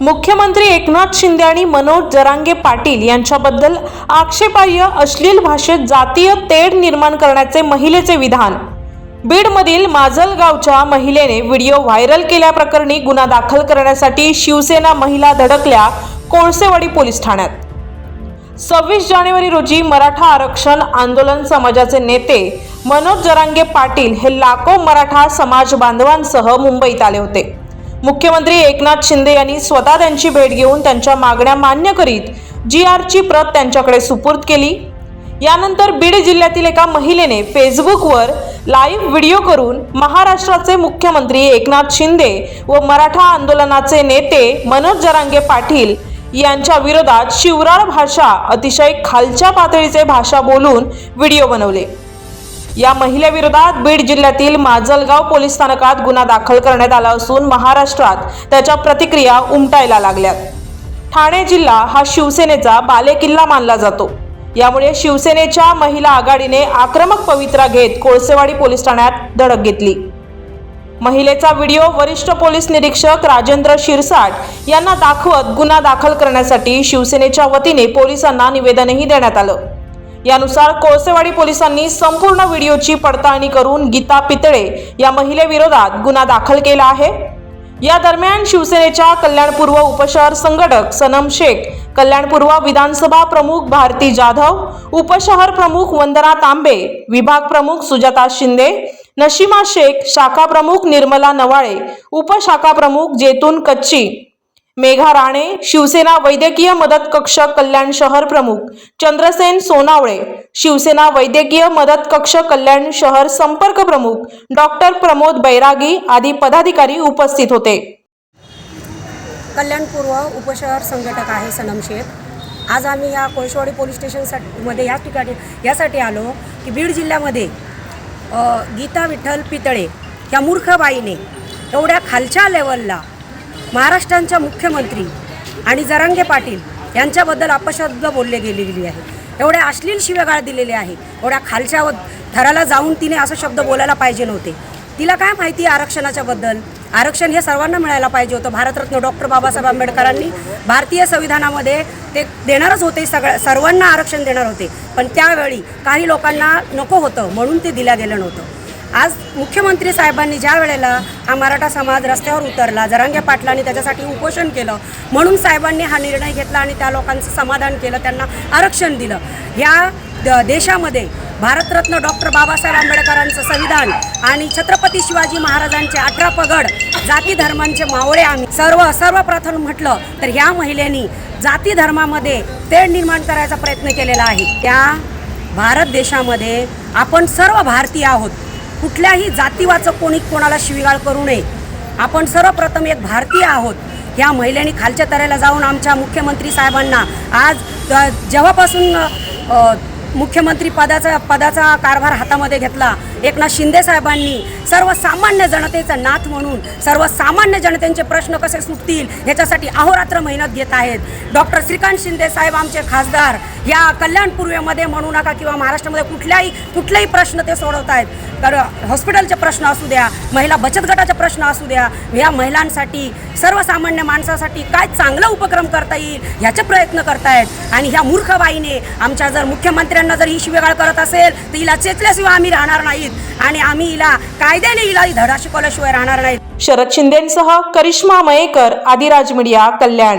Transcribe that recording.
मुख्यमंत्री एकनाथ शिंदे आणि मनोज जरांगे पाटील यांच्याबद्दल आक्षेपार्ह अश्लील भाषेत जातीय तेढ निर्माण करण्याचे महिलेचे विधान. बीडमधील माजलगावच्या महिलेने व्हिडिओ व्हायरल केल्याप्रकरणी गुन्हा दाखल करण्यासाठी शिवसेना महिला धडकल्या कोळसेवाडी पोलीस ठाण्यात. सव्वीस जानेवारी रोजी मराठा आरक्षण आंदोलन समाजाचे नेते मनोज जरांगे पाटील हे लाखो मराठा समाज बांधवांसह मुंबईत आले होते. मुख्यमंत्री एकनाथ शिंदे यांनी स्वतः त्यांची भेट घेऊन त्यांच्या मागण्या मान्य करीत जी आरची प्रत त्यांच्याकडे सुपूर्द केली. यानंतर बीड जिल्ह्यातील एका महिलेने फेसबुकवर लाईव्ह व्हिडिओ करून महाराष्ट्राचे मुख्यमंत्री एकनाथ शिंदे व मराठा आंदोलनाचे नेते मनोज जरांगे पाटील यांच्या विरोधात शिवराळ भाषा अतिशय खालच्या पातळीचे भाषा बोलून व्हिडिओ बनवले. या महिलेविरोधात बीड जिल्ह्यातील माजलगाव पोलीस स्थानकात गुन्हा दाखल करण्यात आला असून महाराष्ट्रात त्याच्या प्रतिक्रिया उमटायला लागल्यात ठाणे जिल्हा हा शिवसेनेचा बालेकिल्ला मानला जातो. यामुळे शिवसेनेच्या महिला आघाडीने आक्रमक पवित्रा घेत कोळसेवाडी पोलीस ठाण्यात धडक घेतली. महिलेचा व्हिडिओ वरिष्ठ पोलीस निरीक्षक राजेंद्र शिरसाट यांना दाखवत गुन्हा दाखल करण्यासाठी शिवसेनेच्या वतीने पोलिसांना निवेदनही देण्यात आलं. यानुसार कोळसेवाडी पोलिसांनी संपूर्ण व्हिडिओची पडताळणी करून गीता पितळे या महिलेविरोधात गुन्हा दाखल केला आहे. या दरम्यान शिवसेनेच्या कल्याणपूर्व उपशहर संघटक सनम शेख कल्याणपूर्व विधानसभा प्रमुख भारती जाधव उपशहर प्रमुख वंदना तांबे विभाग प्रमुख सुजाता शिंदे नशिमा शेख शाखा प्रमुख निर्मला नवाळे उपशाखा प्रमुख जेतून कच्ची मेघा राणे शिवसेना वैद्यकीय मदत कक्ष कल्याण शहर प्रमुख चंद्रसेन सोनावळे शिवसेना वैद्यकीय मदत कक्ष कल्याण शहर संपर्क प्रमुख डॉक्टर प्रमोद बैरागी आदी पदाधिकारी उपस्थित होते. कल्याणपूर्व उपशहर संघटक आहे सनम शेख. आज आम्ही या कोळशेवाडी पोलीस स्टेशनसाठी मध्ये या ठिकाणी यासाठी आलो की बीड जिल्ह्यामध्ये गीता विठ्ठल पितळे ह्या मूर्ख बाईने एवढ्या खालच्या लेवलला महाराष्ट्रांच्या मुख्यमंत्री आणि जरांगे पाटील यांच्याबद्दल अपशब्द बोलले गेलेली आहे. एवढ्या अश्लील शिवेगाळ दिलेले आहे. एवढ्या खालच्या थराला जाऊन तिने असं शब्द बोलायला पाहिजे नव्हते. तिला काय माहिती आहे आरक्षणाच्याबद्दल आरक्षण हे सर्वांना मिळायला पाहिजे होतं. भारतरत्न डॉक्टर बाबासाहेब आंबेडकरांनी भारतीय संविधानामध्ये ते देणारच होते सगळ्या सर्वांना आरक्षण देणार होते. पण त्यावेळी काही लोकांना नको होतं म्हणून ते दिल्या गेलं नव्हतं. आज मुख्यमंत्री साहेबांनी ज्या वेळेला हा मराठा समाज रस्त्यावर उतरला जरांगे पाटलांनी त्याच्यासाठी उपोषण केलं म्हणून साहेबांनी हा निर्णय घेतला आणि त्या लोकांचं समाधान केलं त्यांना आरक्षण दिलं. ह्या द- देशामध्ये भारतरत्न डॉक्टर बाबासाहेब आंबेडकरांचं संविधान आणि छत्रपती शिवाजी महाराजांचे अठरा पगड जाती धर्मांचे मावळे आम्ही सर्व सर्वप्रथम म्हटलं तर ह्या महिलेनी जाती धर्मामध्ये तेढ निर्माण करायचा प्रयत्न केलेला आहे. त्या भारत देशामध्ये आपण सर्व भारतीय आहोत. कुठल्याही जातीवाचं कोणी कोणाला शिवीगाळ करू नये. आपण सर्वप्रथम एक भारतीय आहोत. ह्या महिलांनी खालच्या तऱ्याला जाऊन आमच्या मुख्यमंत्री साहेबांना आज जेव्हापासून मुख्यमंत्री पदाचा पदाचा कारभार हातामध्ये घेतला. एकनाथ शिंदे साहेबांनी सर्वसामान्य जनतेचा नाथ म्हणून सर्वसामान्य जनतेचे प्रश्न कसे सुटतील ह्याच्यासाठी अहोरात्र मेहनत घेत आहेत. डॉक्टर श्रीकांत शिंदे साहेब आमचे खासदार या कल्याण पूर्वेमध्ये म्हणू नका किंवा महाराष्ट्रामध्ये कुठल्याही कुठलेही प्रश्न ते सोडवत आहेत. तर हॉस्पिटलचे प्रश्न असू द्या महिला बचत गटाचे प्रश्न असू द्या या महिलांसाठी सर्वसामान्य माणसासाठी काय चांगला उपक्रम करता येईल ह्याचे प्रयत्न करतायत. आणि ह्या मूर्खबाईने आमच्या जर मुख्यमंत्र्यांना जर ही शिवेगाळ करत असेल तर हिला चेचल्याशिवाय आम्ही राहणार नाहीत. आणि आम्ही हिला कायद्याने हिला धडा शिकवल्याशिवाय राहणार नाहीत. शरद शिंदेसह करिश्मा मयेकर आदिराज मीडिया कल्याण.